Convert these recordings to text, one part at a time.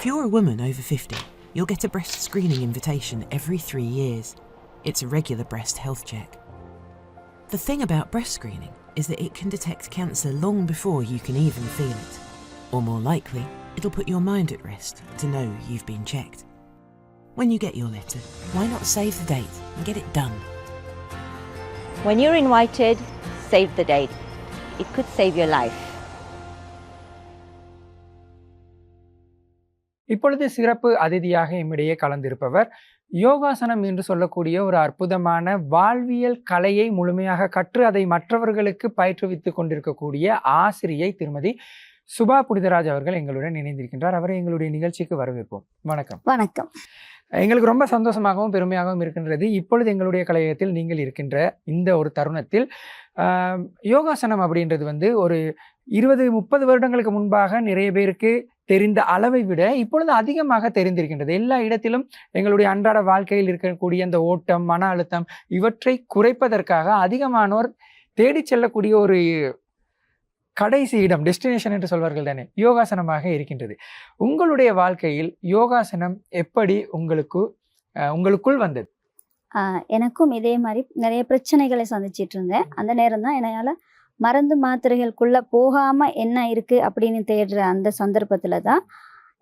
If you're a woman over 50, you'll get a breast screening invitation every three years. It's a regular breast health check. The thing about breast screening is that it can detect cancer long before you can even feel it. Or more likely, it'll put your mind at rest to know you've been checked. When you get your letter, why not save the date and get it done? When you're invited, save the date. It could save your life. இப்பொழுது சிறப்பு அதிதியாக எம்மிடையே கலந்திருப்பவர். யோகாசனம் என்று சொல்லக்கூடிய ஒரு அற்புதமான வாழ்வியல் கலையை முழுமையாக கற்று அதை மற்றவர்களுக்கு பயிற்றுவித்துக் கொண்டிருக்கக்கூடிய ஆசிரியை திருமதி சுபா புனிதராஜ் அவர்கள் எங்களுடன் இணைந்திருக்கின்றார். அவரை எங்களுடைய நிகழ்ச்சிக்கு வரவேற்போம். வணக்கம். வணக்கம். எங்களுக்கு ரொம்ப சந்தோஷமாகவும் பெருமையாகவும் இருக்கின்றது. இப்பொழுது எங்களுடைய கலையகத்தில் நீங்கள் இருக்கின்ற இந்த ஒரு தருணத்தில் யோகாசனம் அப்படின்றது வந்து ஒரு இருபது முப்பது வருடங்களுக்கு முன்பாக நிறைய பேருக்கு தெரிந்த அளவை விட இப்பொழுது அதிகமாக தெரிந்திருக்கின்றது. எல்லா இடத்திலும் எங்களுடைய அன்றாட வாழ்க்கையில் இருக்கக்கூடிய அந்த ஓட்டம் மன அழுத்தம் இவற்றை குறைப்பதற்காக அதிகமானோர் தேடிச் செல்லக்கூடிய ஒரு கடைசி இடம் டெஸ்டினேஷன் என்று சொல்வார்கள் தானே யோகாசனமாக இருக்கின்றது. உங்களுடைய வாழ்க்கையில் யோகாசனம் எப்படி உங்களுக்கு அஹ், உங்களுக்குள் வந்தது? ஆஹ் எனக்கும் இதே மாதிரி நிறைய பிரச்சனைகளை சந்திச்சிட்டு இருந்தேன். அந்த நேரம் தான் என்னால் மருந்து மாத்திரைகளுக்குள்ள போகாம என்ன இருக்கு அப்படின்னு தேடுற அந்த சந்தர்ப்பத்துல தான்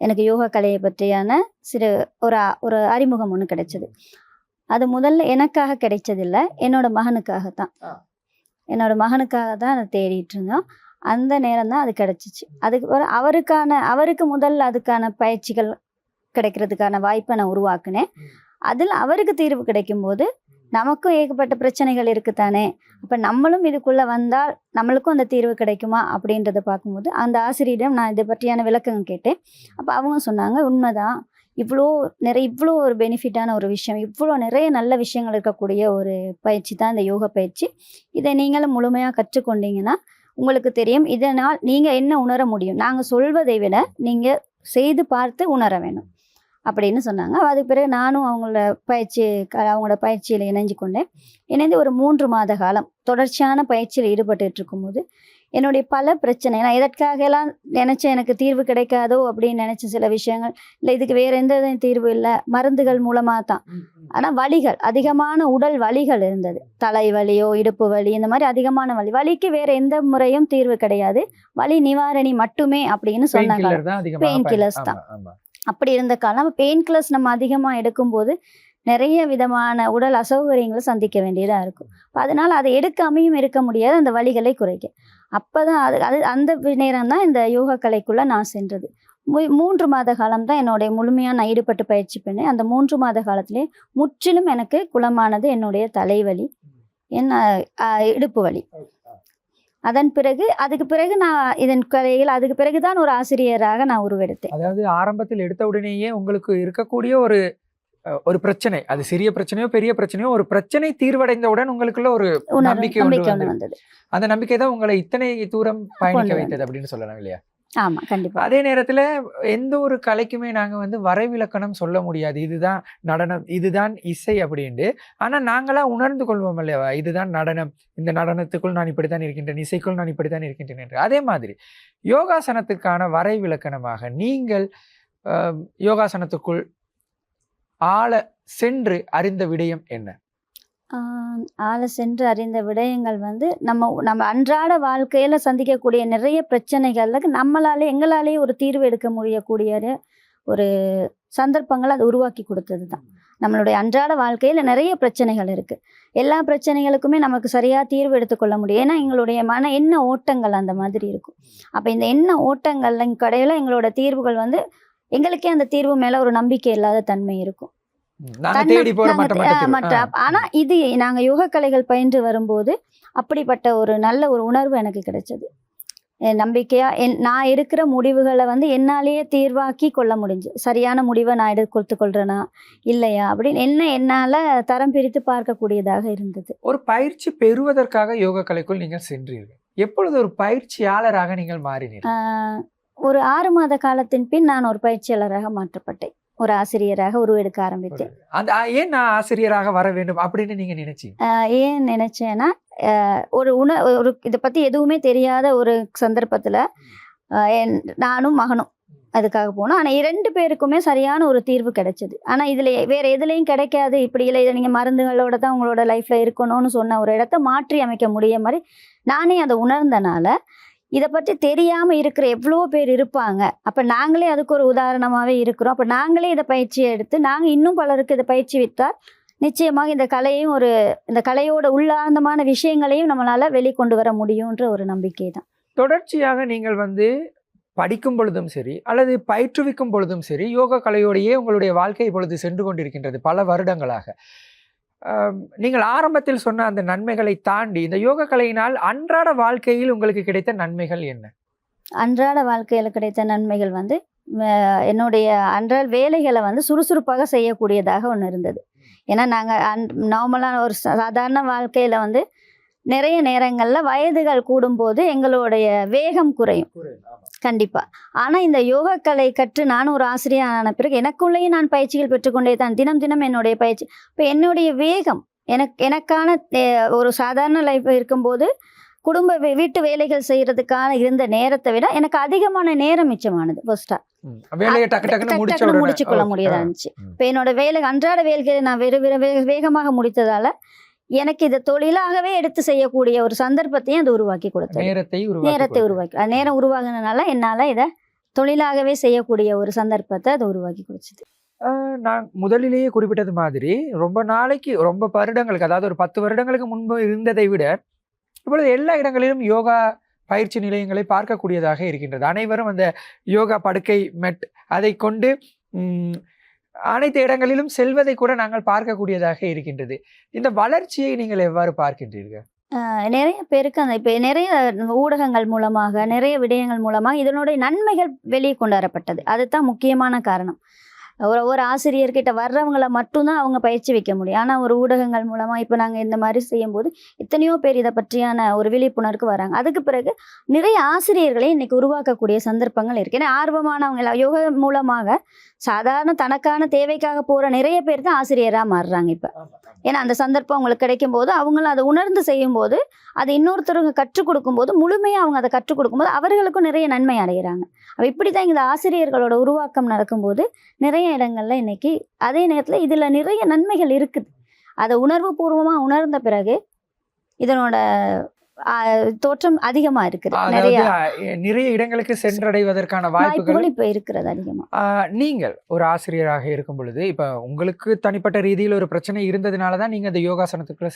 எனக்கு யோகா கலையை பற்றியான சிறு ஒரு ஒரு அறிமுகம் ஒன்று கிடைச்சது. அது முதல்ல எனக்காக கிடைச்சதில்ல என்னோட மகனுக்காக தான். என்னோட மகனுக்காக தான் அதை தேடிட்டு இருந்தோம். அந்த நேரம் தான் அது கிடைச்சிச்சு. அதுக்கு அவருக்கான அவருக்கு முதல்ல அதுக்கான பயிற்சிகள் கிடைக்கிறதுக்கான வாய்ப்பை நான் உருவாக்குனேன். அதில் அவருக்கு தீர்வு கிடைக்கும் போது நமக்கும் ஏகப்பட்ட பிரச்சனைகள் இருக்குதானே? அப்போ நம்மளும் இதுக்குள்ளே வந்தால் நம்மளுக்கும் அந்த தீர்வு கிடைக்குமா? அப்படின்றத பார்க்கும்போது அந்த ஆசிரியரிடம் நான் இதை பற்றியான விளக்கம் கேட்டேன். அப்போ அவங்க சொன்னாங்க உண்மைதான். இவ்வளோ நிறைய இவ்வளோ ஒரு பெனிஃபிட்டான ஒரு விஷயம் இவ்வளோ நிறைய நல்ல விஷயங்கள் இருக்கக்கூடிய ஒரு பயிற்சி தான் இந்த யோகா பயிற்சி. இதை நீங்களும் முழுமையாக கற்றுக்கொண்டீங்கன்னா உங்களுக்கு தெரியும். இதனால் நீங்கள் என்ன உணர முடியும்? நாங்கள் சொல்வதை விட நீங்கள் செய்து பார்த்து உணர வேணும். அப்படின்னு சொன்னாங்க. அதுக்கு பிறகு நானும் அவங்களோட பயிற்சி அவங்களோட பயிற்சியில் இணைஞ்சு கொண்டேன். இணைந்து ஒரு மூன்று மாத காலம் தொடர்ச்சியான பயிற்சியில் ஈடுபட்டுட்டு இருக்கும்போது என்னுடைய பல பிரச்சனை நான் எதற்காக எல்லாம் நினச்சேன் எனக்கு தீர்வு கிடைக்காதோ அப்படின்னு நினச்ச சில விஷயங்கள் இல்லை இதுக்கு வேற எந்த தீர்வு இல்லை மருந்துகள் மூலமாக தான். ஆனால் வலிகள் அதிகமான உடல் வலிகள் இருந்தது. தலைவலியோ இடுப்பு வலி இந்த மாதிரி அதிகமான வலி. வலிக்கு வேற எந்த முறையும் தீர்வு கிடையாது. வலி நிவாரணி மட்டுமே அப்படின்னு சொன்னாங்க. பயன்- ஆமா, தான். அப்படி இருந்த காலம் பெயின் கில்லர்ஸ் நம்ம அதிகமாக எடுக்கும்போது நிறைய விதமான உடல் அசௌகரியங்களை சந்திக்க வேண்டியதாக இருக்கும். அதனால அதை எடுக்காமையும் இருக்க முடியாது அந்த வலிகளை குறைக்க. அப்போ தான் அது அது அந்த நேரம் தான் இந்த யோகா கலைக்குள்ளே நான் சென்றது. மு- மூன்று மாத காலம் தான் என்னுடைய முழுமையாக நான் ஈடுபட்டு பயிற்சி பண்ணேன். அந்த மூன்று மாத காலத்திலே முற்றிலும் எனக்கு குலமானது என்னுடைய தலைவலி என்ன இடுப்பு வலி. அதன் பிறகு அதுக்கு பிறகு நான் இதன் கலையில் அதுக்கு பிறகு தான் ஒரு ஆசிரியராக நான் உருவெடுத்தேன். அதாவது ஆரம்பத்தில் எடுத்த உடனேயே உங்களுக்கு இருக்கக்கூடிய ஒரு ஒரு பிரச்சனை அது சிறிய பிரச்சனையோ பெரிய பிரச்சனையோ ஒரு பிரச்சனை தீர்வடைந்தவுடன் உங்களுக்குள்ள ஒரு நம்பிக்கை வந்தது. அந்த நம்பிக்கை தான் உங்களை இத்தனை தூரம் பயணிக்க வைத்தது அப்படின்னு சொல்லலாம் இல்லையா? ஆமாம் கண்டிப்பாக அதே நேரத்தில் எந்த ஒரு கலைக்குமே நாங்கள் வந்து வரைவிலக்கணம் சொல்ல முடியாது. இதுதான் நடனம் இதுதான் இசை அப்படின்ட்டு. ஆனால் நாங்களாம் உணர்ந்து கொள்வோம் இல்லையா? இதுதான் நடனம். இந்த நடனத்துக்குள் நான் இப்படித்தான் இருக்கின்றேன் இசைக்குள் நான் இப்படித்தான் இருக்கின்றேன் என்று. அதே மாதிரி யோகாசனத்துக்கான வரைவிலக்கணமாக நீங்கள் யோகாசனத்துக்குள் ஆழ சென்று அறிந்த விடயம் என்ன? ஆள சென்று அறிந்த விடயங்கள் வந்து நம்ம நம்ம அன்றாட வாழ்க்கையில் சந்திக்கக்கூடிய நிறைய பிரச்சனைகளுக்கு நம்மளாலே எங்களாலேயே ஒரு தீர்வு எடுக்க முடியக்கூடிய ஒரு- சந்தர்ப்பங்களை அது உருவாக்கி கொடுத்தது தான் நம்மளுடைய அன்றாட வாழ்க்கையில் நிறைய பிரச்சனைகள் இருக்குது எல்லா பிரச்சனைகளுக்குமே நமக்கு சரியாக தீர்வு எடுத்துக்கொள்ள முடியும். ஏன்னா எங்களுடைய மன எண்ண ஓட்டங்கள் அந்த மாதிரி இருக்கும். அப்போ இந்த எண்ண ஓட்டங்கள் கடையில் எங்களோட தீர்வுகள் வந்து எங்களுக்கே அந்த தீர்வு மேலே ஒரு நம்பிக்கை இல்லாத தன்மை இருக்கும். ஆனா இது நாங்க யோகா கலைகள் பயின்று வரும்போது அப்படிப்பட்ட ஒரு நல்ல ஒரு உணர்வு எனக்கு கிடைச்சது. நம்பிக்கையா என் நான் எடுக்கிற முடிவுகளை வந்து என்னாலேயே தீர்வாக்கி கொள்ள முடிஞ்சு. சரியான முடிவை நான் எடுத்து கொள்றேனா? இல்லையா? அப்படின்னு என்ன என்னால தரம் பிரித்து பார்க்கக்கூடியதாக இருந்தது. ஒரு பயிற்சி பெறுவதற்காக யோக கலைக்குள் நீங்கள் சென்றீர்கள். எப்பொழுது ஒரு பயிற்சியாளராக நீங்கள் மாறினீர்கள்? ஒரு ஆறு மாத காலத்தின் பின் நான் ஒரு பயிற்சியாளராக மாற்றப்பட்டேன். ஒரு ஆசிரியராக உருவெடுக்க ஆரம்பித்தேன் அந்த ஏன் நான் ஆசிரியராக வர வேண்டும் அப்படின்னு நீங்க நினைச்சீங்க? ஏன் நினைச்சேன்னா ஒரு உண ஒரு இதை பத்தி எதுவுமே தெரியாத ஒரு சந்தர்ப்பத்துல நானும் மகனும் அதுக்காக போனோம். ஆனால் இரண்டு பேருக்குமே சரியான ஒரு தீர்வு கிடைச்சது. ஆனால் இதில் வேறு எதுலேயும் கிடைக்காது. இப்படி இல்லை இதை நீங்கள் மருந்துகளோட தான் உங்களோட லைஃப்பில் இருக்கணும்னு சொன்ன ஒரு இடத்த மாற்றி அமைக்க முடிய மாதிரி நானே அதை உணர்ந்தனால இதை பற்றி தெரியாமல் இருக்கிற எவ்வளோ பேர் இருப்பாங்க. அப்போ நாங்களே அதுக்கு ஒரு உதாரணமாகவே இருக்கிறோம். அப்போ நாங்களே இதை பயிற்சியை எடுத்து நாங்கள் இன்னும் பலருக்கு இதை பயிற்சி விட்டால் நிச்சயமாக இந்த கலையும் ஒரு இந்த கலையோட உள்ளார்ந்தமான விஷயங்களையும் நம்மளால் வெளிக்கொண்டு வர முடியுன்ற ஒரு நம்பிக்கை தான் தொடர்ச்சியாக நீங்கள் வந்து படிக்கும் பொழுதும் சரி அல்லது பயிற்றுவிக்கும் பொழுதும் சரி யோகா கலையோடையே உங்களுடைய வாழ்க்கை பொழுது சென்று கொண்டிருக்கின்றது பல வருடங்களாக. நீங்கள் ஆரம்பத்தில் சொன்ன அந்த நன்மைகளை தாண்டி இந்த யோக கலையினால் அன்றாட வாழ்க்கையில் உங்களுக்கு கிடைத்த நன்மைகள் என்ன? அன்றாட வாழ்க்கையில் கிடைத்த நன்மைகள் வந்து என்னுடைய அன்றாட வேலைகளை வந்து சுறுசுறுப்பாக செய்யக்கூடியதாக ஒன்று இருந்தது. ஏன்னா நாங்கள் அன் நார்மலான ஒரு சாதாரண வாழ்க்கையில் வந்து நிறைய நேரங்களில் வயதுகள் கூடும்போது எங்களுடைய வேகம் குறையும் கண்டிப்பாக ஆனால் இந்த யோகா கலை கற்று நானும் ஒரு ஆசிரியர் ஆன பிறகு எனக்குள்ளேயே நான் பயிற்சிகள் பெற்றுக்கொண்டே தான் தினம் தினம் என்னுடைய பயிற்சி இப்போ என்னுடைய வேகம் எனக்கு எனக்கான ஒரு சாதாரண லைஃப் இருக்கும்போது குடும்ப வீட்டு வேலைகள் செய்யறதுக்கான இருந்த நேரத்தை விட எனக்கு அதிகமான நேரம் மிச்சமானது ஃபர்ஸ்டா முடிச்ச கொள்ள. முடியதா. இருந்துச்சு. இப்போ என்னோட வேலை அன்றாட வேலைகளை நான் வெறு வேகமாக முடித்ததால எனக்கு இதை தொழிலாகவே எடுத்து செய்யக்கூடிய ஒரு சந்தர்ப்பத்தையும் அது உருவாக்கி கொடுத்தது. நேரத்தை நேரத்தை. உருவாக்கி நேரம் உருவாகுனதுனால என்னால் இதை தொழிலாகவே செய்யக்கூடிய ஒரு சந்தர்ப்பத்தை அது உருவாக்கி கொடுத்தது. நான் முதலிலேயே குறிப்பிட்டது மாதிரி ரொம்ப நாளைக்கு ரொம்ப வருடங்களுக்கு அதாவது ஒரு பத்து வருடங்களுக்கு முன்பு இருந்ததை விட இப்பொழுது எல்லா இடங்களிலும் யோகா பயிற்சி நிலையங்களை பார்க்கக்கூடியதாக இருக்கின்றது. அனைவரும் அந்த யோகா படுக்கை மெட் அதை கொண்டு அனைத்து இடங்களிலும் செல்வதை கூட நாங்கள் பார்க்கக்கூடியதாக இருக்கின்றது. இந்த வளர்ச்சியை நீங்கள் எவ்வாறு பார்க்கின்றீர்கள்? அஹ் நிறைய பேருக்கு அந்த இப்போ நிறைய ஊடகங்கள் மூலமாக நிறைய விடயங்கள் மூலமாக இதனுடைய நன்மைகள் வெளியே கொண்டு வரப்பட்டது. அதுதான் முக்கியமான காரணம். ஒரு ஒரு ஆசிரியர்கிட்ட வர்றவங்கள மட்டும்தான் அவங்க பயிற்சி வைக்க முடியும். ஆனால் ஒரு ஊடகங்கள் மூலமாக இப்போ நாங்கள் இந்த மாதிரி செய்யும்போது எத்தனையோ பேர் இதை பற்றியான ஒரு விழிப்புணர்வுக்கு வராங்க. அதுக்கு பிறகு நிறைய ஆசிரியர்களை இன்னைக்கு உருவாக்கக்கூடிய சந்தர்ப்பங்கள் இருக்கு. ஏன்னா ஆர்வமானவங்க எல்லாம் யோகா மூலமாக சாதாரண தனக்கான தேவைக்காக போகிற நிறைய பேர் தான் ஆசிரியராக மாறுறாங்க இப்போ. ஏன்னா அந்த சந்தர்ப்பம் அவங்களுக்கு கிடைக்கும் போது அவங்களும் அதை உணர்ந்து செய்யும்போது அதை இன்னொருத்தருங்க கற்றுக் கொடுக்கும்போது முழுமையாக அவங்க அதை கற்றுக் கொடுக்கும்போது அவர்களுக்கும் நிறைய நன்மை அடைகிறாங்க. அப்போ இப்படி தான் இந்த ஆசிரியர்களோட உருவாக்கம் நடக்கும்போது நிறைய இடங்களில் இன்றைக்கி அதே நேரத்தில் இதில் நிறைய நன்மைகள் இருக்குது. அதை உணர்வு பூர்வமாக உணர்ந்த பிறகு இதனோட தோற்றம் அதிகமாக இருக்குது நிறைய. நிறைய இடங்களுக்கு சென்றடைவதற்கான வாய்ப்புகள் இப்போ இருக்கிறது அதிகமாக ஆஹ் நீங்கள் ஒரு ஆசிரியராக இருக்கும் பொழுது இப்போ உங்களுக்கு தனிப்பட்ட ரீதியில் ஒரு பிரச்சனை இருந்ததுனால தான் நீங்கள் இந்த யோகாசனத்துக்குள்ள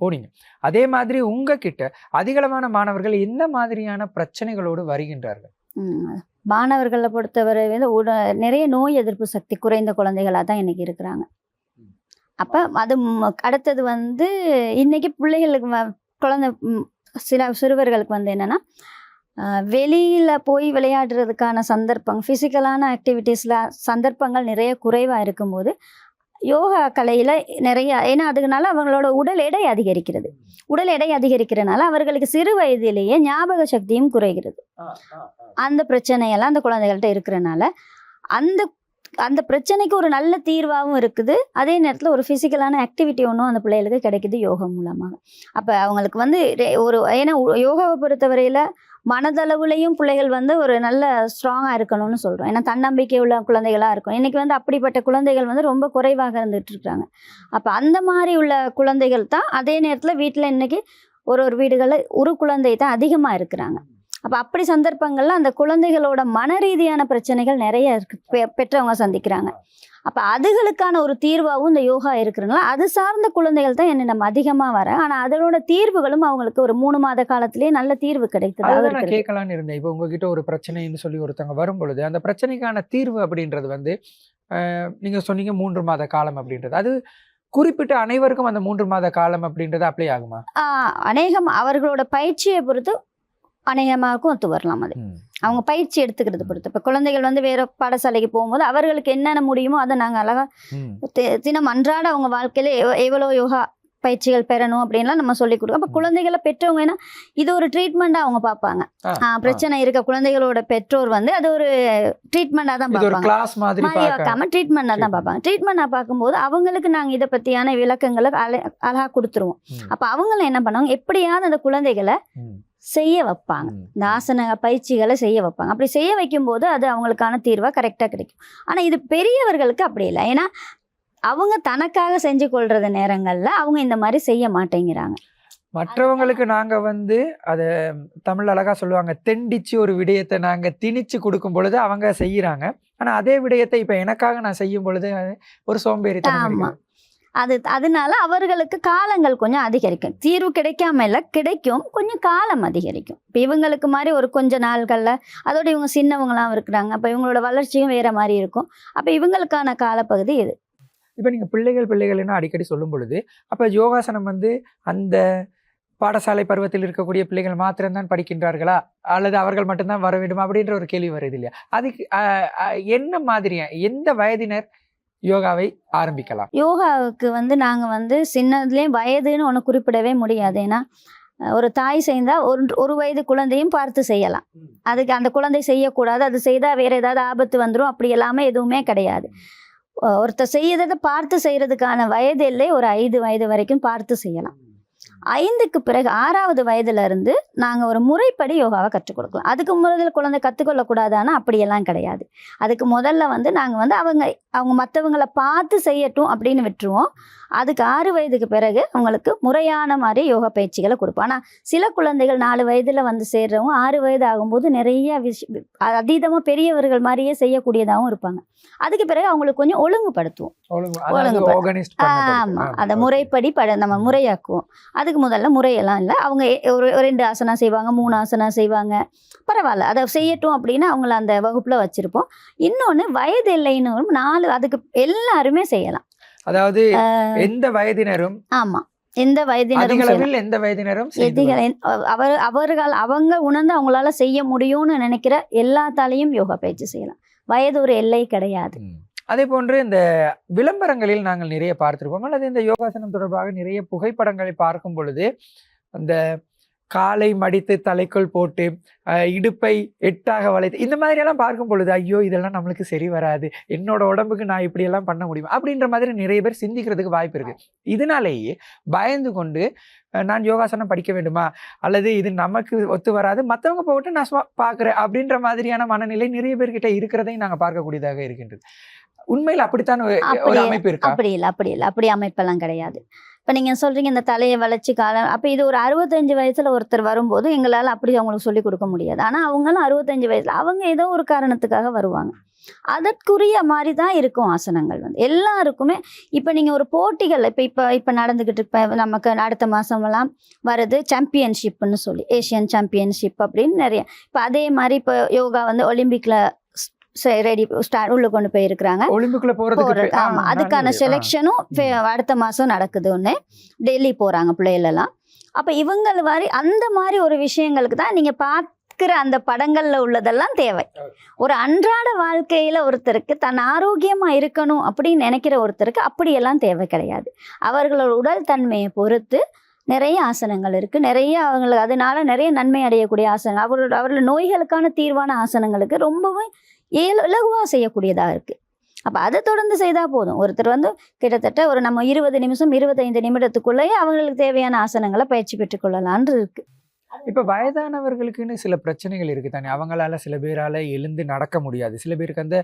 போனீங்க. அதே மாதிரி உங்ககிட்ட அதிகளவான மாணவர்கள் என்ன மாதிரியான பிரச்சனைகளோடு வருகின்றார்கள். மாணவர்களை பொறுத்தவரை வந்து உட நிறைய நோய் எதிர்ப்பு சக்தி குறைந்த குழந்தைகளாக தான் இன்னைக்கு இருக்கிறாங்க. அப்போ அது அடுத்தது வந்து இன்னைக்கு பிள்ளைகளுக்கு குழந்தை சில சிறுவர்களுக்கு வந்து என்னன்னா வெளியில போய் விளையாடுறதுக்கான சந்தர்ப்பம் ஃபிசிக்கலான ஆக்டிவிட்டீஸில் சந்தர்ப்பங்கள் நிறைய குறைவாக இருக்கும்போது யோகா கலையில் நிறைய ஏன்னா அதுக்குனால அவங்களோட உடல் எடை அதிகரிக்கிறது. உடல் எடை அதிகரிக்கிறனால அவர்களுக்கு சிறு வயதிலேயே ஞாபக சக்தியும் குறைகிறது. அந்த பிரச்சனையெல்லாம் அந்த குழந்தைகள்கிட்ட இருக்கிறனால அந்த அந்த பிரச்சனைக்கு ஒரு நல்ல தீர்வாகவும் இருக்குது. அதே நேரத்தில் ஒரு ஃபிசிக்கலான ஆக்டிவிட்டி ஒன்றும் அந்த பிள்ளைகளுக்கு கிடைக்குது யோகா மூலமாக அப்போ அவங்களுக்கு வந்து ஒரு ஏன்னா யோகாவை பொறுத்தவரையில் மனதளவுலையும் பிள்ளைகள் வந்து ஒரு நல்ல ஸ்ட்ராங்காக இருக்கணும்னு சொல்கிறோம் ஏன்னா தன்னம்பிக்கை உள்ள குழந்தைகளாக இருக்கும். இன்றைக்கி வந்து அப்படிப்பட்ட குழந்தைகள் வந்து ரொம்ப குறைவாக இருந்துகிட்டு இருக்காங்க. அப்போ அந்த மாதிரி உள்ள குழந்தைகள் தான் அதே நேரத்தில் வீட்டில் இன்றைக்கி ஒரு ஒரு வீடுகளில் ஒரு குழந்தை தான் அதிகமாக இருக்கிறாங்க. அப்போ அப்படி சந்தர்ப்பங்கள்ல அந்த குழந்தைகளோட மன ரீதியான பிரச்சனைகள் நிறைய இருக்கு. பெற்றவங்க சந்திக்கிறாங்க. அப்போ அதுகளுக்கான ஒரு தீர்வாகவும் இந்த யோகா இருக்கிறனால அது சார்ந்த குழந்தைகள் தான் என்னிடம் அதிகமாக வர. ஆனால் அதனோட தீர்வுகளும் அவங்களுக்கு ஒரு மூணு மாத காலத்திலேயே நல்ல தீர்வு இருக்கிறது. கேட்கலான்னு இருந்தேன். இப்போ உங்ககிட்ட ஒரு பிரச்சனைன்னு சொல்லி ஒருத்தவங்க வரும் பொழுது அந்த பிரச்சனைக்கான தீர்வு அப்படின்றது வந்து ஆஹ், நீங்க சொன்னீங்க மூன்று மாத காலம் அப்படின்றது. அது குறிப்பிட்ட அனைவருக்கும் அந்த மூன்று மாத காலம் அப்படின்றது அப்ளை ஆகுமா? ஆஹ் அநேகம் அவர்களோட பயிற்சியை பொறுத்து அநேகமாகவும் ஒத்து வரலாம் அது. அவங்க பயிற்சி எடுத்துக்கிறது பொறுத்து. இப்போ குழந்தைகள் வந்து வேற பாடசாலைக்கு போகும்போது அவர்களுக்கு என்னென்ன முடியுமோ அதை நாங்கள் அழகா ம். தி- தினம் அன்றாட அவங்க வாழ்க்கையில எவ- எவ்வளோ யோகா பயிற்சிகள் பெறணும் அப்படின்லாம் நம்ம சொல்லி கொடுக்கோம் அப்போ. குழந்தைகளை பெற்றவங்க என்ன இது ஒரு ட்ரீட்மெண்ட்டாக அவங்க பார்ப்பாங்க. பிரச்சனை இருக்க குழந்தைகளோட பெற்றோர் வந்து அது ஒரு ட்ரீட்மெண்ட்டாக தான் பார்ப்பாங்க. மாதிரி பார்க்காம ட்ரீட்மெண்ட்டாக தான். பார்ப்பாங்க. ட்ரீட்மெண்ட்டாக பார்க்கும்போது அவங்களுக்கு நாங்கள் இதை பற்றியான விளக்கங்களை அழ அழகாக கொடுத்துருவோம். அப்போ அவங்கள என்ன பண்ணுவாங்க? எப்படியாவது அந்த குழந்தைகளை. செய்ய வைப்பாங்க. இந்த ஆசன பயிற்சிகளை செய்ய வைப்பாங்க. அப்படி செய்ய வைக்கும்போது அது அவங்களுக்கான தீர்வாக கரெக்டாக கிடைக்கும். ஆனால் இது பெரியவர்களுக்கு அப்படி இல்லை. ஏன்னா அவங்க தனக்காக செஞ்சு கொள்றது நேரங்களில் அவங்க இந்த மாதிரி செய்ய மாட்டேங்கிறாங்க. மற்றவங்களுக்கு நாங்க வந்து அதை தமிழ் அழகா சொல்லுவாங்க தெண்டிச்சு ஒரு விடயத்தை நாங்க திணிச்சு கொடுக்கும் பொழுது அவங்க செய்யறாங்க. ஆனா அதே விடயத்தை இப்ப எனக்காக நான் செய்யும் பொழுது ஒரு சோம்பேறித்தனம் ஆமா. அது அதனால அவர்களுக்கு காலங்கள் கொஞ்சம் அதிகரிக்கும். தீர்வு கிடைக்காம இல்லை கிடைக்கும். கொஞ்சம் காலம் அதிகரிக்கும். இப்போ இவங்களுக்கு மாதிரி ஒரு கொஞ்ச நாள்களில் அதோட இவங்க சின்னவங்களாம் இருக்கிறாங்க. அப்போ இவங்களோட வளர்ச்சியும் வேற மாதிரி இருக்கும். அப்போ இவங்களுக்கான காலப்பகுதி இது. இப்போ நீங்கள் பிள்ளைகள் பிள்ளைகள்னு அடிக்கடி சொல்லும் பொழுது அப்போ யோகாசனம் வந்து அந்த பாடசாலை பருவத்தில் இருக்கக்கூடிய பிள்ளைகள் மாத்திரம்தான் படிக்கின்றார்களா? அல்லது அவர்கள் மட்டும்தான் வர வேண்டும்? அப்படின்ற ஒரு கேள்வி வருது இல்லையா? அதுக்கு என்ன மாதிரியா? எந்த வயதினர் யோகாவை ஆரம்பிக்கலாம். யோகாவுக்கு வந்து நாங்கள் வந்து சின்னதுலேயும் வயதுன்னு ஒன்று குறிப்பிடவே முடியாது. ஏன்னா ஒரு தாய் செய்தால் ஒரு ஒரு வயது குழந்தையும் பார்த்து செய்யலாம். அதுக்கு அந்த குழந்தை செய்யக்கூடாது. அது செய்தால் வேறு ஏதாவது ஆபத்து வந்துடும் அப்படி எல்லாமே எதுவுமே கிடையாது. ஒருத்தர் செய்யறதை பார்த்து செய்கிறதுக்கான வயது இல்லை ஒரு ஐந்து வயது வரைக்கும் பார்த்து செய்யலாம். ஐந்துக்கு பிறகு ஆறாவது வயதுல இருந்து நாங்கள் ஒரு முறைப்படி யோகாவை கற்றுக் கொடுக்கலாம். அதுக்கு முதல்ல குழந்தை கற்றுக்கொள்ளக்கூடாதானா அப்படியெல்லாம் கிடையாது. அதுக்கு முதல்ல வந்து நாங்கள் வந்து அவங்க அவங்க மற்றவங்கள பார்த்து செய்யட்டும் அப்படின்னு விட்டுருவோம். அதுக்கு ஆறு வயதுக்கு பிறகு அவங்களுக்கு முறையான மாதிரி யோகா பயிற்சிகளை கொடுப்போம். ஆனால் சில குழந்தைகள் நாலு வயதில் வந்து சேர்றவங்க ஆறு வயது ஆகும்போது நிறைய விஷ அதீதமாக பெரியவர்கள் மாதிரியே செய்யக்கூடியதாகவும் இருப்பாங்க. அதுக்கு பிறகு அவங்களுக்கு கொஞ்சம் ஒழுங்குபடுத்துவோம். ஆமாம். அதை முறைப்படி பட நம்ம முறையாக்குவோம். அதுக்கு முதல்ல முறையெல்லாம் இல்லை. அவங்க ஒரு ரெண்டு ஆசனா செய்வாங்க மூணு ஆசனா செய்வாங்க. பரவாயில்ல. அதை செய்யட்டும் அப்படின்னு அவங்கள அந்த வகுப்பில் வச்சுருப்போம். இன்னொன்று வயது இல்லைன்னு. நாலு அதுக்கு எல்லாருமே செய்யலாம். அதாவது எந்த வயதினரும் ஆமாம் எந்த வயதினரும் எந்த வயதினரும் அவர் அவர்கள் அவங்க உணர்ந்து அவங்களால செய்ய முடியும்னு நினைக்கிற எல்லாத்தாலையும் யோகா பயிற்சி செய்யலாம். வயது ஒரு எல்லை கிடையாது. அதே போன்று இந்த விளம்பரங்களில் நாங்கள் நிறைய பார்த்துருப்போம் அல்லது இந்த யோகாசனம் தொடர்பாக நிறைய புகைப்படங்களை பார்க்கும் பொழுது அந்த காலை மடித்து தலைக்குள் போட்டு இடுப்பை எட்டாக வளைத்து இந்த மாதிரியெல்லாம் பார்க்கும் பொழுது ஐயோ இதெல்லாம் நம்மளுக்கு சரி வராது. என்னோட உடம்புக்கு நான் இப்படியெல்லாம் பண்ண முடியும்? அப்படின்ற மாதிரி நிறைய பேர் சிந்திக்கிறதுக்கு வாய்ப்பு இருக்குது இதனாலேயே பயந்து கொண்டு நான் யோகாசனம் படிக்க வேண்டுமா? அல்லது இது நமக்கு ஒத்து வராது மற்றவங்க போட்டு நான் பார்க்குறேன் அப்படின்ற மாதிரியான மனநிலை நிறைய பேர்கிட்ட இருக்கிறதையும் நாங்கள் பார்க்கக்கூடியதாக இருக்கின்றது. உண்மையில் அப்படித்தான் ஒரு- அமைப்பு இருக்கா? அப்படி இல்லை அப்படி இல்லை. அப்படி அமைப்பெல்லாம் கிடையாது. இப்போ நீங்கள் சொல்கிறீங்க இந்த தலையை வளைச்சி காலம் அப்போ இது ஒரு அறுபத்தஞ்சு வயசில் ஒருத்தர் வரும்போது எங்களால் அப்படி அவங்களுக்கு சொல்லிக் கொடுக்க முடியாது. ஆனால் அவங்களும் அறுபத்தஞ்சு வயசில் அவங்க ஏதோ ஒரு காரணத்துக்காக வருவாங்க. அதற்குரிய மாதிரி தான் இருக்கும் ஆசனங்கள் வந்து. எல்லாருக்குமே இப்போ நீங்கள் ஒரு போட்டிகள் இப்போ இப்போ இப்போ நடந்துக்கிட்டு இப்போ நமக்கு அடுத்த மாதமெல்லாம் வருது சாம்பியன்ஷிப்னு சொல்லி ஏஷியன் சாம்பியன்ஷிப் அப்படின்னு நிறைய இப்போ அதே மாதிரி இப்போ யோகா வந்து ஒலிம்பிக்கில் ரெடி ஸ்டார்ட் உள்ள கொண்டு போயிருக்கிறாங்க. போறதுக்கு போறது ஆமா அதுக்கான. செலெக்ஷனும் அடுத்த மாசம் நடக்குது ஒன்று டெல்லி போறாங்க பிள்ளைகள் எல்லாம் அப்ப இவங்க மாதிரி அந்த மாதிரி ஒரு விஷயங்களுக்கு தான் நீங்க பார்க்கிற அந்த படங்கள்ல உள்ளதெல்லாம் தேவை. ஒரு அன்றாட வாழ்க்கையில ஒருத்தருக்கு தன் ஆரோக்கியமா இருக்கணும் அப்படின்னு நினைக்கிற ஒருத்தருக்கு அப்படியெல்லாம் தேவை கிடையாது. அவர்களோட உடல் தன்மையை பொறுத்து நிறைய ஆசனங்கள் இருக்கு. நிறைய அவங்களுக்கு அதனால நிறைய நன்மை அடையக்கூடிய ஆசனங்கள் அவர்களோட அவர்களோட நோய்களுக்கான தீர்வான ஆசனங்களுக்கு ரொம்பவும் ஏல இலகுவாக செய்யக்கூடியதாக இருக்கு. அப்போ அதை தொடர்ந்து செய்தால் போதும். ஒருத்தர் வந்து கிட்டத்தட்ட ஒரு நம்ம இருபது நிமிஷம் இருபத்தைந்து நிமிடத்துக்குள்ளேயே அவங்களுக்கு தேவையான ஆசனங்களை பயிற்சி பெற்றுக்கொள்ளலான்னு இருக்கு. இப்ப வயதானவர்களுக்குன்னு சில பிரச்சனைகள் இருக்கு தானே. அவங்களால சில பேரால எழுந்து நடக்க முடியாது. சில பேருக்கு அந்த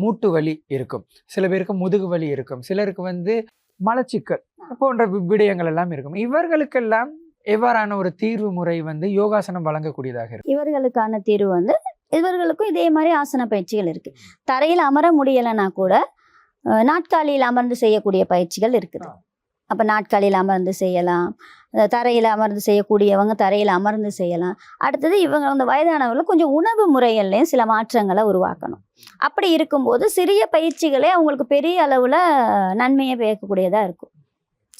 மூட்டு வலி இருக்கும். சில பேருக்கு முதுகு வலி இருக்கும். சிலருக்கு வந்து மலச்சிக்கல் போன்ற விடயங்கள் எல்லாம் இருக்கும். இவர்களுக்கெல்லாம் எவ்வாறான ஒரு தீர்வு முறை வந்து யோகாசனம் வழங்கக்கூடியதாக இருக்கும் இவர்களுக்கான தீர்வு வந்து இவர்களுக்கும் இதே மாதிரி ஆசன பயிற்சிகள் இருக்கு. தரையில் அமர முடியலைன்னா கூட நாட்காலியில் அமர்ந்து செய்யக்கூடிய பயிற்சிகள் இருக்குது. அப்போ நாட்காலியில் அமர்ந்து செய்யலாம். தரையில் அமர்ந்து செய்யக்கூடியவங்க தரையில் அமர்ந்து செய்யலாம். அடுத்தது இவங்க அந்த வயதானவர்கள் கொஞ்சம் உணவு முறைகள்லையும் சில மாற்றங்களை உருவாக்கணும். அப்படி இருக்கும்போது சிறிய பயிற்சிகளே அவங்களுக்கு பெரிய அளவில் நன்மையை பயக்கக்கூடியதாக இருக்கும்.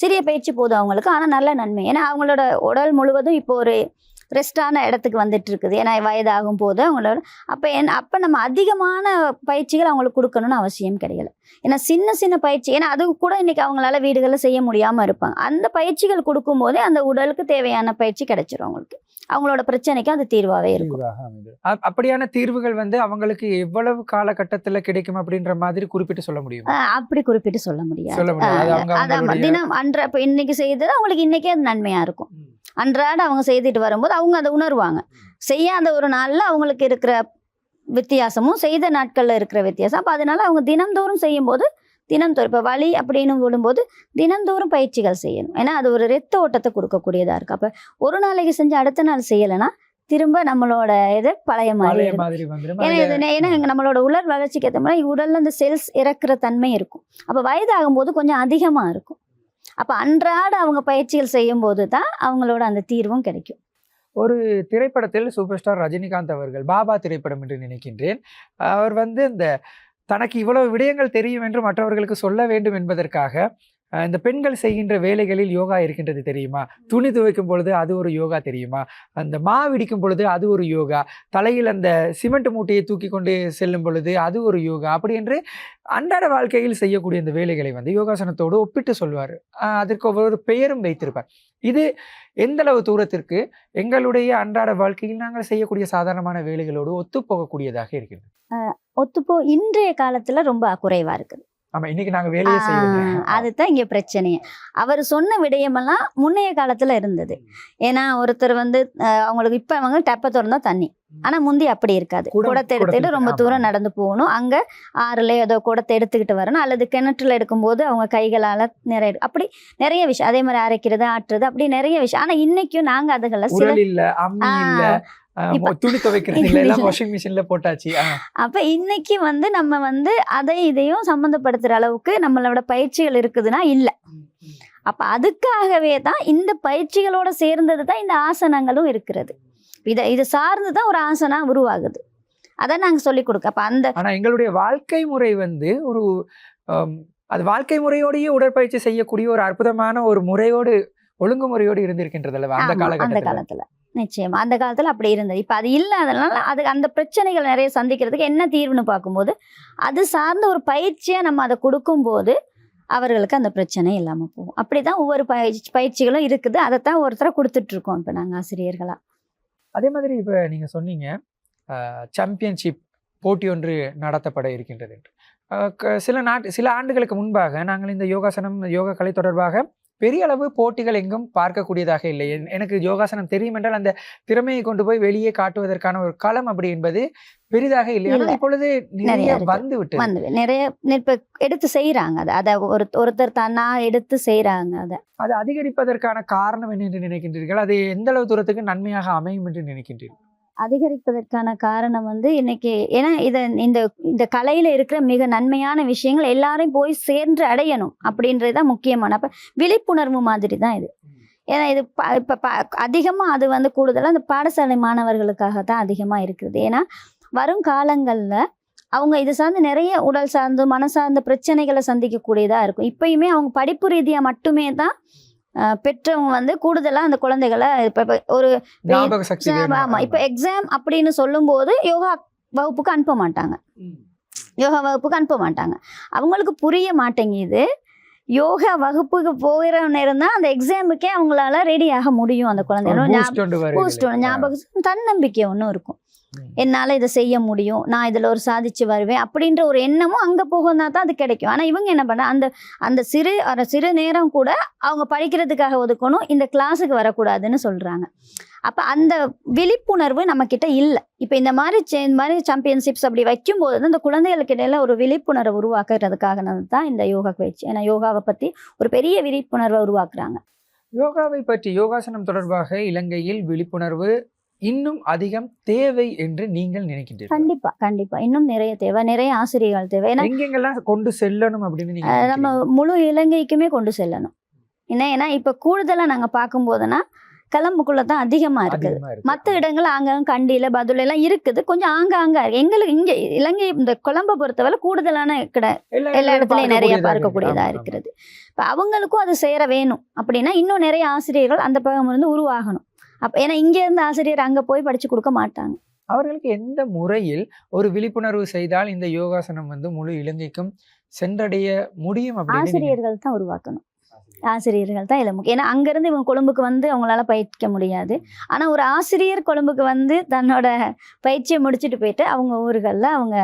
சிறிய பயிற்சி போதும் அவங்களுக்கு ஆனால் நல்ல நன்மை. ஏன்னா அவங்களோட உடல் முழுவதும் இப்போ ஒரு ரெஸ்டான இடத்துக்கு வந்துட்டு இருக்குது ஏன்னா வயதாகும் போது அவங்களோட அப்போ என்ன அப்போ நம்ம அதிகமான பயிற்சிகள் அவங்களுக்கு கொடுக்கணும்னு அவசியம் கிடையாது ஏன்னா சின்ன சின்ன பயிற்சி ஏன்னா அது கூட இன்னைக்கு அவங்களால வீடுகளில் செய்ய முடியாமல் இருப்பாங்க. அந்த பயிற்சிகள் கொடுக்கும்போதே அந்த உடலுக்கு தேவையான பயிற்சி கிடைச்சிரும் அவங்களுக்கு. அவங்களோட பிரச்சனைக்கு அது தீர்வாகவே இருக்கும். அப்படியான தீர்வுகள் வந்து அவங்களுக்கு எவ்வளவு காலகட்டத்துல கிடைக்கும் அப்படின்ற மாதிரி குறிப்பிட்டு சொல்ல முடியும்? அப்படி குறிப்பிட்டு சொல்ல முடியாது. தினம் அன்ற இப்போ இன்னைக்கு செய்தது அவங்களுக்கு இன்னைக்கே அது நன்மையா இருக்கும். அன்றாட அவங்க செய்துட்டு வரும்போது அவங்க அதை உணர்வாங்க. செய்யாத ஒரு நாளில் அவங்களுக்கு இருக்கிற வித்தியாசமும் செய்த நாட்களில் இருக்கிற வித்தியாசம். அப்போ அதனால அவங்க தினந்தோறும் செய்யும்போது தினந்தோறும் இப்போ வலி அப்படின்னு விடும்போது தினந்தோறும் பயிற்சிகள் செய்யணும். ஏன்னா அது ஒரு ரத்த ஓட்டத்தை கொடுக்கக்கூடியதாக இருக்குது அப்போ ஒரு நாளைக்கு செஞ்சு அடுத்த நாள் செய்யலைன்னா திரும்ப நம்மளோட இது பழைய மாதிரி ஏன்னா இது ஏன்னா எங்க நம்மளோட உடல் வளர்ச்சிக்கு ஏற்ற மாதிரி உடல்ல அந்த செல்ஸ் இறக்குற தன்மை இருக்கும். அப்போ வயதாகும் போது கொஞ்சம் அதிகமா இருக்கும். அப்போ அன்றாட அவங்க பயிற்சிகள் செய்யும் போது தான் அவங்களோட அந்த தீர்வும் கிடைக்கும். ஒரு திரைப்படத்தில் சூப்பர் ஸ்டார் ரஜினிகாந்த் அவர்கள் பாபா திரைப்படம் என்று நினைக்கின்றேன். அவர் வந்து இந்த தனக்கு இவ்வளவு விடயங்கள் தெரியும் என்று மற்றவர்களுக்கு சொல்ல வேண்டும் என்பதற்காக இந்த பெண்கள் செய்கின்ற வேலைகளில் யோகா இருக்கின்றது தெரியுமா? துணி துவைக்கும் பொழுது அது ஒரு யோகா தெரியுமா? அந்த மாவிடிக்கும் பொழுது அது ஒரு யோகா. தலையில் அந்த சிமெண்ட் மூட்டையை தூக்கி கொண்டு செல்லும் பொழுது அது ஒரு யோகா. அப்படி என்று அன்றாட வாழ்க்கையில் செய்யக்கூடிய இந்த வேலைகளை வந்து யோகாசனத்தோடு ஒப்பிட்டு சொல்வார். அதற்கு ஒவ்வொரு பெயரும் வைத்திருப்பார். இது எந்தளவு தூரத்திற்கு? எங்களுடைய அன்றாட வாழ்க்கையில் நாங்கள் செய்யக்கூடிய சாதாரணமான வேலைகளோடு ஒத்து போகக்கூடியதாக இருக்கிறது ஒத்துப்போ இன்றைய காலத்துல ரொம்ப குறைவா இருக்குது. ஆமா இன்னைக்கு நாங்க வேலையை ஆஹ் அதுதான் இங்க பிரச்சனையே. அவர் சொன்ன விடயமெல்லாம் முன்னைய காலத்துல இருந்தது. ஏன்னா ஒருத்தர் வந்து அவங்களுக்கு இப்ப அவங்க டப்ப திறந்தா தண்ணி. ஆனா முந்தி அப்படி இருக்காது. குடத்தை எடுத்துட்டு குடத்துல, ரொம்ப தூரம். நடந்து போகணும். அங்க ஆறுல ஏதோ குடத்தை எடுத்துக்கிட்டு வரணும். அல்லது கிணற்றுல எடுக்கும்போது அவங்க கைகளால நிறைய அப்படி நிறைய விஷயம். அதே மாதிரி அரைக்கிறது ஆட்டுறது அப்படி நிறைய விஷயம். ஆனா இன்னைக்கும் நாங்க அதுகளை துணி துவைக்கிறது இல்ல எல்லாம் வாஷிங் மிஷின்ல போட்டாச்சு. அப்ப இன்னைக்கு வந்து நம்ம வந்து அதை இதையும் சம்மந்தப்படுத்துற அளவுக்கு நம்மளோட பயிற்சிகள் இருக்குதுன்னா இல்ல. அப்ப அதுக்காகவே தான் இந்த பயிற்சிகளோட சேர்ந்தது தான் இந்த ஆசனங்களும் இருக்கிறது. இதை இது சார்ந்து தான் ஒரு ஆசனா உருவாகுது. அதை நாங்க சொல்லி கொடுக்க அப்ப அந்த ஆனா எங்களுடைய வாழ்க்கை முறை வந்து ஒரு அது வாழ்க்கை முறையோடயே உடற்பயிற்சி செய்யக்கூடிய ஒரு அற்புதமான ஒரு முறையோடு ஒழுங்குமுறையோடு இருந்திருக்கின்றது அல்லவா? அந்த காலகட்டத்தில். காலத்துல. நிச்சயமா. அந்த காலத்தில் அப்படி இருந்தது. இப்போ அது இல்லாதனால அது அந்த பிரச்சனைகள் நிறைய சந்திக்கிறதுக்கு என்ன தீர்வுன்னு பார்க்கும்போது அது சார்ந்த ஒரு பயிற்சியை நம்ம அதை கொடுக்கும்போது அவர்களுக்கு அந்த பிரச்சனை இல்லாமல் போகும். அப்படிதான் ஒவ்வொரு பயிற்சி பயிற்சிகளும் இருக்குது. அதைத்தான் ஒருத்தரை கொடுத்துட்ருக்கோம் இப்போ நாங்கள் ஆசிரியர்களாக அதே மாதிரி இப்போ நீங்கள் சொன்னீங்க சாம்பியன்ஷிப் போட்டி ஒன்று நடத்தப்பட இருக்கின்றது என்று. க- சில நாட்டு சில ஆண்டுகளுக்கு முன்பாக நாங்கள் இந்த யோகாசனம் யோகா கலை தொடர்பாக பெரிய அளவு போட்டிகள் எங்கும் பார்க்கக்கூடியதாக இல்லை. என்- எனக்கு யோகாசனம் தெரியும் என்றால் அந்த திறமையை கொண்டு போய் வெளியே காட்டுவதற்கான ஒரு களம் அப்படி என்பது பெரிதாக இல்லை. இப்பொழுது நிறைய. வந்து விட்டு நிறைய இப்ப எடுத்து செய்யறாங்க அதை. அதை ஒரு ஒருத்தர் தானா எடுத்து செய்யறாங்க அதை. அது அதிகரிப்பதற்கான காரணம் என்ன என்று நினைக்கின்றீர்கள்? அது எந்த அளவு தூரத்துக்கு நன்மையாக அமையும் என்று நினைக்கின்றீர்கள்? அதிகரிப்பதற்கான காரணம் வந்து இன்னைக்கு ஏன்னா இதை இந்த இந்த கலையில் இருக்கிற மிக நன்மையான விஷயங்கள் எல்லாரையும் போய் சேர்ந்து அடையணும் அப்படின்றது தான் முக்கியமான. அப்போ விழிப்புணர்வு மாதிரி தான் இது. ஏன்னா இது ப- இப்போ ப- அதிகமாக அது வந்து கூடுதலாக அந்த பாடசாலை மாணவர்களுக்காக தான் அதிகமாக இருக்குது. ஏன்னா வரும் காலங்களில் அவங்க இது சார்ந்து நிறைய உடல் சார்ந்து மன சார்ந்த பிரச்சனைகளை சந்திக்கக்கூடியதாக இருக்கும். இப்பயுமே அவங்க படிப்பு ரீதியாக மட்டுமே தான் பெற்றவங்க வந்து கூடுதலா அந்த குழந்தைகளை இப்ப ஒரு ஞாபக சக்தி எக்ஸாம் வேணும். ஆமா இப்ப எக்ஸாம் அப்படின்னு சொல்லும்போது யோகா வகுப்புக்கு அனுப்ப மாட்டாங்க. யோகா வகுப்புக்கு அனுப்ப மாட்டாங்க. அவங்களுக்கு புரிய மாட்டேங்குது. யோகா வகுப்புக்கு போகிற நேரம் தான் அந்த எக்ஸாமுக்கே அவங்களால ரெடி ஆக முடியும் அந்த குழந்தைகளும் ஞாபகம் தன்னம்பிக்கை ஒன்றும் இருக்கும். என்னால் இதை செய்ய முடியும். நான் இதில் ஒரு சாதிச்சு வருவேன் அப்படின்ற ஒரு எண்ணமும் அங்கே போகும்னா தான் அது கிடைக்கும். ஆனால் இவங்க என்ன பண்ண அந்த அந்த சிறு அந்த சிறு நேரம் கூட அவங்க படிக்கிறதுக்காக ஒதுக்கணும். இந்த கிளாஸுக்கு வரக்கூடாதுன்னு சொல்கிறாங்க அப்போ அந்த விழிப்புணர்வு நம்மக்கிட்ட இல்லை. இப்போ இந்த மாதிரி சே- இந்த மாதிரி சாம்பியன்ஷிப்ஸ் அப்படி வைக்கும்போது தான் இந்த குழந்தைகளுக்கு இடையில ஒரு விழிப்புணர்வு உருவாக்குறதுக்காக தான் இந்த யோகா பயிற்சி ஏன்னா யோகாவை பற்றி ஒரு பெரிய விழிப்புணர்வை உருவாக்குறாங்க. யோகாவை பற்றி யோகாசனம் தொடர்பாக இலங்கையில் விழிப்புணர்வு இன்னும் அதிகம் தேவை என்று நீங்கள் நினைக்கின்றீர்கள்? கண்டிப்பா கண்டிப்பா. இன்னும் நிறைய தேவை நிறைய ஆசிரியர்கள் தேவை. ஏன்னா எங்கெங்கெல்லாம் கொண்டு செல்லணும் அப்படின்னு நீங்க நம்ம? முழு இலங்கைக்குமே கொண்டு செல்லணும். என்ன ஏன்னா இப்ப கூடுதலா நாங்க பார்க்கும்போதுன்னா கிளம்புக்குள்ள தான் அதிகமா இருக்குது. மற்ற இடங்கள் ஆங்காங்க கண்டியில பதுல எல்லாம் இருக்குது. கொஞ்சம் ஆங்காங்க இருக்கு. எங்களுக்கு இங்க இலங்கை இந்த கொழம்பை பொறுத்தவரை கூடுதலான கிட எல்லா இடத்துலயும் நிறைய பார்க்கக்கூடியதா ஆமா, இருக்கிறது இப்ப அவங்களுக்கும் அது சேர வேணும். அப்படின்னா இன்னும் நிறைய ஆசிரியர்கள் அந்த பக்கம் இருந்து உருவாகணும். அப்ப ஏன்னா இங்க இருந்து ஆசிரியர் அங்க போய் படிச்சு கொடுக்க மாட்டாங்க. அவர்களுக்கு எந்த முறையில் ஒரு விழிப்புணர்வு செய்தால் இந்த யோகாசனம் வந்து முழு இலங்கைக்கும் சென்றடைய முடியும் ஆசிரியர்கள் தான் உருவாக்கணும். ஆசிரியர்கள் தான் இதில் முக்கியம் ஏன்னா அங்கேருந்து இவங்க கொழும்புக்கு வந்து அவங்களால பயிற்சிக்க முடியாது. ஆனால் ஒரு ஆசிரியர் கொழும்புக்கு வந்து தன்னோட பயிற்சியை முடிச்சுட்டு போயிட்டு அவங்க ஊர்களில் அவங்க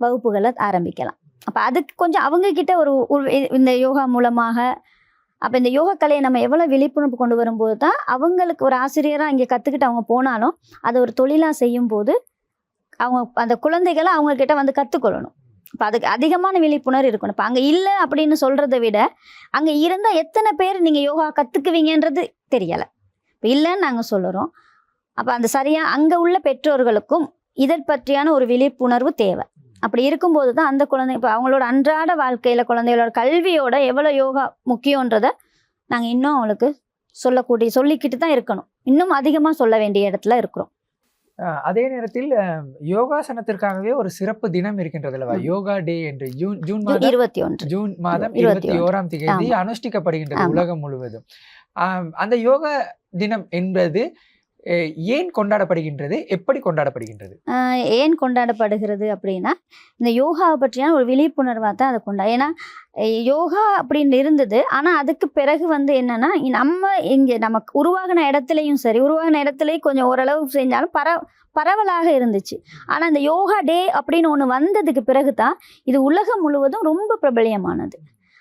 வகுப்புகளை ஆரம்பிக்கலாம். அப்போ அதுக்கு கொஞ்சம் அவங்க கிட்ட ஒரு இந்த யோகா மூலமாக அப்போ இந்த யோகா கலையை நம்ம எவ்வளோ விழிப்புணர்வு கொண்டு வரும்போது தான் அவங்களுக்கு ஒரு ஆசிரியராக இங்கே கற்றுக்கிட்டு அவங்க போனாலும் அதை ஒரு தொழிலாக செய்யும்போது அவங்க அந்த குழந்தைகளை அவங்கக்கிட்ட வந்து கற்றுக்கொள்ளணும் இப்போ அதுக்கு அதிகமான விழிப்புணர்வு இருக்கணும். இப்போ அங்கே இல்லை அப்படின்னு சொல்கிறத விட அங்கே இருந்தால் எத்தனை பேர் நீங்கள் யோகா கற்றுக்குவீங்கன்றது தெரியலை. இப்போ இல்லைன்னு நாங்கள் சொல்லுறோம். அப்போ அந்த சரியாக அங்கே உள்ள பெற்றோர்களுக்கும் இதை பற்றியான ஒரு விழிப்புணர்வு தேவை. அப்படி இருக்கும்போது தான் அந்த குழந்தை இப்போ அவங்களோட அன்றாட வாழ்க்கையில் குழந்தைகளோட கல்வியோட எவ்வளோ யோகா முக்கியன்றதை நாங்கள் இன்னும் அவங்களுக்கு சொல்லக்கூடிய சொல்லிக்கிட்டு தான் இருக்கணும் இன்னும் அதிகமாக சொல்ல வேண்டிய இடத்துல இருக்கிறோம் அதே நேரத்தில் யோகாசனத்திற்காகவே ஒரு சிறப்பு தினம் இருக்கின்றது அல்லவா. யோகா டே என்று ஜூன் ஜூன் மாதம் இருபத்தி ஒன்று ஜூன் மாதம் இருபத்தி ஓராம் தேதி. அனுஷ்டிக்கப்படுகின்றது. உலகம் முழுவதும் அந்த யோகா தினம் என்பது ஏன் கொண்டாடப்படுகின்றது? எப்படி கொண்டாடப்படுகின்றது? ஏன் கொண்டாடப்படுகிறது அப்படின்னா இந்த யோகாவை பற்றியான ஒரு விழிப்புணர்வாக தான் அதை கொண்டா ஏன்னா யோகா அப்படின்னு இருந்தது. ஆனால் அதுக்கு பிறகு வந்து என்னன்னா நம்ம இங்கே நமக்கு உருவாகின இடத்துலையும் சரி உருவாகின இடத்துலையும் கொஞ்சம் ஓரளவு செஞ்சாலும் பர பரவலாக இருந்துச்சு. ஆனால் இந்த யோகா டே அப்படின்னு ஒன்று வந்ததுக்கு பிறகு தான் இது உலகம் முழுவதும் ரொம்ப பிரபலியமானது.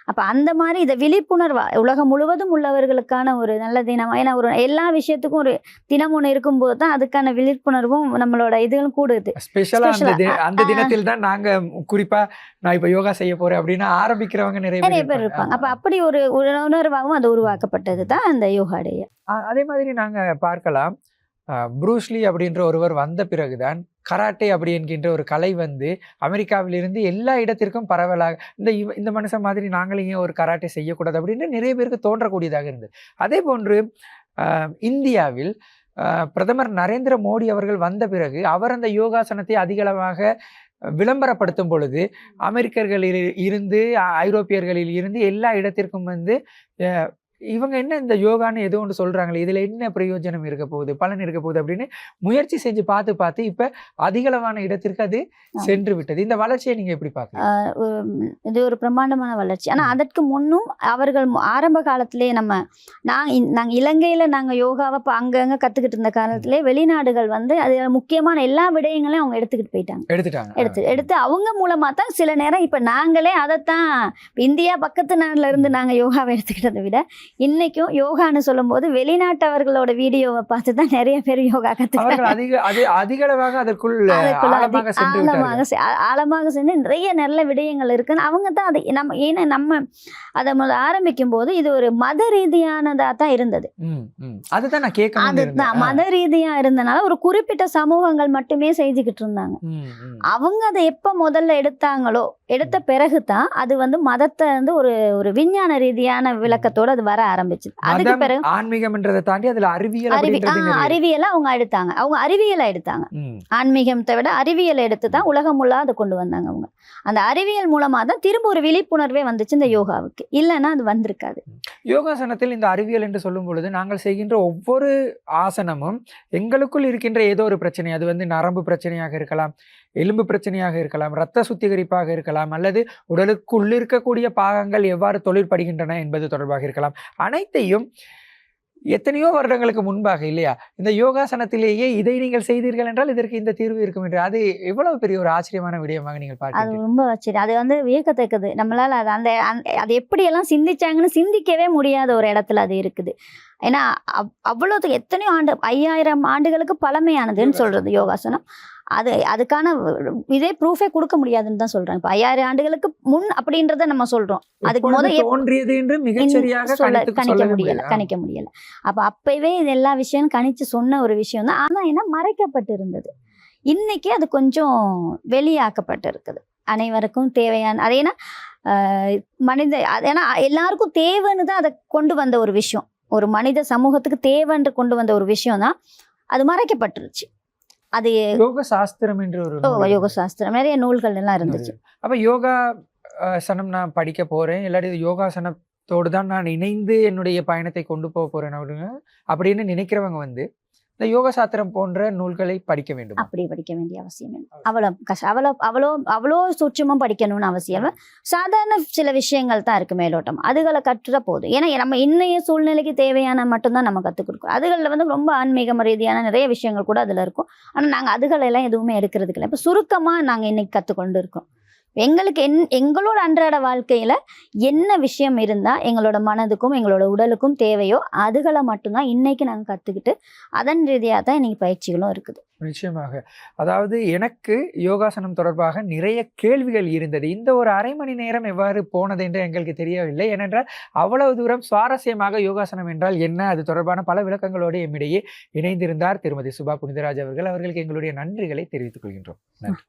அப்போ அந்த மாதிரி இதை விழிப்புணர்வா உலகம் முழுவதும் உள்ளவர்களுக்கான ஒரு நல்ல தினம். ஏன்னா ஒரு எல்லா விஷயத்துக்கும் ஒரு தினம் ஒன்று இருக்கும்போது தான் அதுக்கான விழிப்புணர்வும் நம்மளோட இதுகளும் கூடுது. ஸ்பெஷலா அந்த. தினத்தில் தான் நாங்க குறிப்பா நான் இப்ப யோகா செய்ய போறேன் அப்படின்னு ஆரம்பிக்கிறவங்க நிறைய நிறைய பேர் இருப்பாங்க. அப்போ அப்படி ஒரு உணர்வாகவும் அது உருவாக்கப்பட்டது தான் அந்த யோகா டே அதே மாதிரி நாங்க பார்க்கலாம். ப்ரூஸ்லி அப்படின்ற ஒருவர் வந்த பிறகுதான் கராட்டே அப்படி என்கின்ற ஒரு கலை வந்து அமெரிக்காவிலிருந்து எல்லா இடத்திற்கும் பரவலாக இந்த இவ- இந்த மனுஷன் மாதிரி நாங்களும் ஏன் ஒரு கராட்டே செய்யக்கூடாது அப்படின்னு நிறைய பேருக்கு தோன்றக்கூடியதாக இருந்தது. அதே போன்று இந்தியாவில் பிரதமர் நரேந்திர மோடி அவர்கள் வந்த பிறகு அவர் அந்த யோகாசனத்தை அதிகளவாக விளம்பரப்படுத்தும் பொழுது அமெரிக்கர்களில் இருந்து ஐரோப்பியர்களில் இருந்து எல்லா இடத்திற்கும் வந்து இவங்க என்ன இந்த யோகான்னு ஏதோ ஒன்று சொல்றாங்களே இதுல என்ன பிரயோஜனம் இருக்க போகுது பலன் இருக்க போகுது அப்படின்னு முயற்சி செஞ்சு பார்த்து பார்த்து இப்ப அதிகளவான இடத்திற்கு அது. சென்று விட்டது. இந்த வளர்ச்சியை நீங்க எப்படி பாக்குறீங்க உம், இது ஒரு பிரம்மாண்டமான வளர்ச்சி. ஆனால் அதற்கு முன்னும் அவர்கள் ஆரம்ப காலத்திலே நம்ம நாங்கள் நாங்கள் இலங்கையில் நாங்கள் யோகாவை இப்போ அங்கங்கே கற்றுக்கிட்டு இருந்த காலத்திலே வெளிநாடுகள் வந்து அது முக்கியமான எல்லா விடயங்களையும் அவங்க எடுத்துக்கிட்டு போயிட்டாங்க. எடுத்துட்டாங்க. எடுத்து எடுத்து அவங்க மூலமாக தான் சில நேரம் இப்போ நாங்களே அதைத்தான் இந்தியா பக்கத்து நாட்டில் இருந்து நாங்கள் யோகாவை எடுத்துக்கிட்டதை விட இன்னைக்கும் யோகான்னு சொல்லும்போது வெளிநாட்டவர்களோட வீடியோவை பார்த்து தான் நிறைய பேர் யோகா கற்றுக்கிறாங்க அதிக அதற்குள் ஆழமாக சென்று ஆழமாக சென்று நிறைய நல்ல விடயங்கள் இருக்குன்னு அவங்க தான் அதை நம்ம ஏன்னா நம்ம அதை முதல்ல ஆரம்பிக்கும் போது இது ஒரு மத ரீதியானதா தான் இருந்தது. அதுதான் நான் கேட்கணும்னு அதுதான். மத ரீதியா இருந்தனால ஒரு குறிப்பிட்ட சமூகங்கள் மட்டுமே செஞ்சுக்கிட்டு இருந்தாங்க. அவங்க அதை எப்ப முதல்ல எடுத்தாங்களோ எடுத்த பிறகு தான் அது வந்து மதத்தை வந்து ஒரு ஒரு விஞ்ஞான ரீதியான விளக்கத்தோட அது வர ஆரம்பிச்சது. அதுக்கு பிறகு ஆன்மீகம்ன்றதை தாண்டி அதுல அறிவியல். அறிவியலை அவங்க எடுத்தாங்க. அவங்க அறிவியலை எடுத்தாங்க. ஆன்மீகத்தை விட அறிவியலை எடுத்து தான் உலகம் முழுவதும் அதை கொண்டு வந்தாங்க அவங்க. அந்த அறிவியல் மூலமா தான் திரும்ப ஒரு விழிப்புணர்வே வந்துச்சு இந்த யோகாவுக்கு. இல்லைன்னா அது வந்திருக்காது. யோகாசனத்தில் இந்த அறிவியல் என்று சொல்லும் பொழுது நாங்கள் செய்கின்ற ஒவ்வொரு ஆசனமும் எங்களுக்குள் இருக்கின்ற ஏதோ ஒரு பிரச்சனை. அது வந்து நரம்பு பிரச்சனையாக இருக்கலாம் எலும்பு பிரச்சனையாக இருக்கலாம் இரத்த சுத்திகரிப்பாக இருக்கலாம் அல்லது உடலுக்குள் இருக்கக்கூடிய பாகங்கள் எவ்வாறு தொழிற்படுகின்றன என்பது தொடர்பாக இருக்கலாம். அனைத்தையும் எத்தனையோ வருடங்களுக்கு முன்பாக இல்லையா? இந்த யோகாசனத்திலேயே இதை நீங்கள் செய்தீர்கள் என்றால் இதற்கு இந்த தீர்வு இருக்கும் என்று. அது எவ்வளவு பெரிய ஒரு ஆச்சரியமான விடயமாக நீங்கள் அது பார்க்கிறீர்கள் ரொம்ப சரி அது வந்து வியக்கத்தக்கது. நம்மளால அது அந்த அது எப்படியெல்லாம் சிந்திச்சாங்கன்னு சிந்திக்கவே முடியாத ஒரு இடத்துல அது இருக்குது. ஏன்னா அவ்- அவ்வளவு எத்தனையோ ஆண்டு ஐயாயிரம் ஆண்டுகளுக்கு பழமையானதுன்னு சொல்றது யோகாசனம். அது அதுக்கான இதே ப்ரூஃபே கொடுக்க முடியாதுன்னு தான் சொல்றாங்க இப்போ ஐயாயிரம் ஆண்டுகளுக்கு முன் அப்படின்றத நம்ம சொல்றோம். அதுக்கு எப்பொழுது முத எப்- தோன்றியது என்று மிகச்சரியாக கணிக்க முடியல கணிக்க முடியல. அப்ப அப்பவே இது எல்லா விஷயம் கணிச்சு சொன்ன ஒரு விஷயம் தான். ஆனா என்ன மறைக்கப்பட்டு இருந்தது இன்னைக்கு அது கொஞ்சம் வெளியாக்கப்பட்டு இருக்குது அனைவருக்கும் தேவையான அது ஏன்னா மனித அது ஏன்னா எல்லாருக்கும் தேவைன்னு தான் அதை கொண்டு வந்த ஒரு விஷயம். ஒரு மனித சமூகத்துக்கு தேவைன்று கொண்டு வந்த ஒரு விஷயம் தான். அது மறைக்கப்பட்டுருச்சு. அது யோக சாஸ்திரம் என்று ஒரு யோக சாஸ்திரம் நிறைய நூல்கள் எல்லாம் இருந்துச்சு. அப்ப யோகா சனம் நான் படிக்க போறேன். இல்லாட்டி இது யோகாசனத்தோடு தான் நான் இணைந்து என்னுடைய பயணத்தை கொண்டு போக போறேன் அப்படின்னு அப்படின்னு நினைக்கிறவங்க வந்து இந்த யோக சாஸ்திரம் போன்ற நூல்களை படிக்க வேண்டும்? அப்படி படிக்க வேண்டிய அவசியம் இல்லை. அவ்வளோ கஷ்டம் அவ்வளோ அவ்வளோ அவ்வளோ சூட்சமாக படிக்கணும்னு அவசியம் சாதாரண சில விஷயங்கள் தான் இருக்குது மேலோட்டம். அதுகளை கற்றுற போதும். ஏன்னா நம்ம இன்னைய சூழ்நிலைக்கு தேவையான மட்டும்தான் நம்ம கற்றுக் கொடுக்குறோம் அதுகளில் வந்து ரொம்ப ஆன்மீகம் ரீதியான நிறைய விஷயங்கள் கூட அதில் இருக்கும். ஆனால் நாங்கள் அதுகளெல்லாம் எதுவுமே எடுக்கிறதுக்கு இல்லை. இப்போ சுருக்கமாக நாங்கள் இன்னைக்கு கற்றுக்கொண்டு இருக்கோம். எங்களுக்கு என் எங்களோட அன்றாட வாழ்க்கையில் என்ன விஷயம் இருந்தால் எங்களோட மனதுக்கும் எங்களோட உடலுக்கும் தேவையோ அதுகளை மட்டும்தான் இன்னைக்கு நாங்கள் கற்றுக்கிட்டு அதன் ரீதியாக தான் இன்னைக்கு பயிற்சிகளும் இருக்குது. நிச்சயமாக. அதாவது எனக்கு யோகாசனம் தொடர்பாக நிறைய கேள்விகள் இருந்தது. இந்த ஒரு அரை மணி நேரம் எவ்வாறு போனது என்று எங்களுக்கு தெரியவில்லை. ஏனென்றால் அவ்வளவு தூரம் சுவாரஸ்யமாக யோகாசனம் என்றால் என்ன? அது தொடர்பான பல விளக்கங்களோடு எம்மிடையே இணைந்திருந்தார் திருமதி சுபா புனிதராஜ் அவர்கள். அவர்களுக்கு எங்களுடைய நன்றிகளை தெரிவித்துக் கொள்கின்றோம். நன்றி.